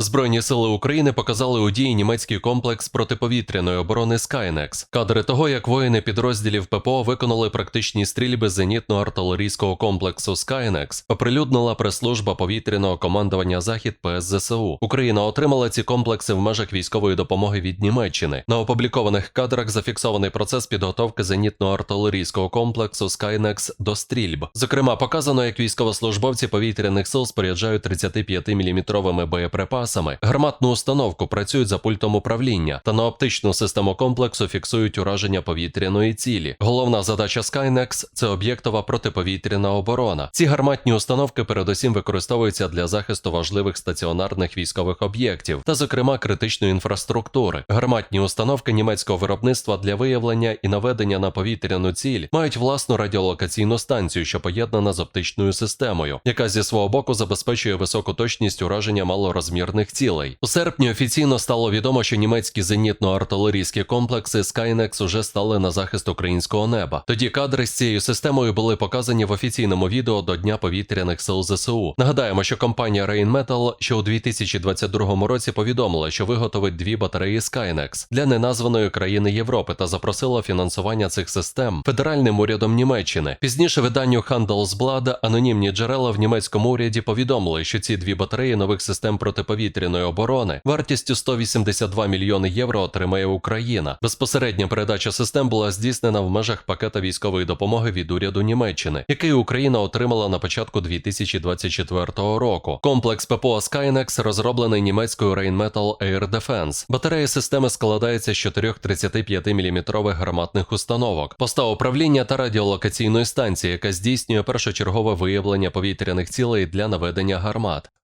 Збройні сили України показали у дії німецький комплекс протиповітряної оборони Skynex. Кадри того, як воїни підрозділів ППО виконали практичні стрільби зенітно-артилерійського комплексу Skynex, оприлюднила прес-служба повітряного командування Захід ПСЗСУ. Україна отримала ці комплекси в межах військової допомоги від Німеччини. На опублікованих кадрах зафіксований процес підготовки зенітно-артилерійського комплексу Skynex до стрільб. Зокрема, показано, як військовослужбовці повітряних сил споряджають 35-мм боєприпасами, гарматну установку працюють за пультом управління та на оптичну систему комплексу фіксують ураження повітряної цілі. Головна задача Skynex – це об'єктова протиповітряна оборона. Ці гарматні установки передусім використовуються для захисту важливих стаціонарних військових об'єктів та, зокрема, критичної інфраструктури. Гарматні установки німецького виробництва для виявлення і наведення на повітряну ціль мають власну радіолокаційну станцію, що поєднана з оптичною системою, яка зі свого боку забезпечує високу точність ураження малорозмірних цілей. У серпні офіційно стало відомо, що німецькі зенітно-артилерійські комплекси Skynex уже стали на захист українського неба. Тоді кадри з цією системою були показані в офіційному відео до Дня повітряних сил ЗСУ. Нагадаємо, що компанія Rheinmetall ще у 2022 році повідомила, що виготовить дві батареї Skynex для неназваної країни Європи та запросила фінансування цих систем федеральним урядом Німеччини. Пізніше виданню Handelsblad анонімні джерела в німецькому уряді повідомили, що ці дві батареї нових систем протиповітряної оборони вартістю 182 мільйони євро отримає Україна. Безпосередня передача систем була здійснена в межах пакета військової допомоги від уряду Німеччини, який Україна отримала на початку 2024 року. Комплекс ППО Skynex розроблений німецькою Rheinmetall Air Defense. Батарея системи складається з чотирьох 35-мм гарматних установок, поста управління та радіолокаційної станції, яка здійснює першочергове виявлення повітряних цілей для наведення гармат.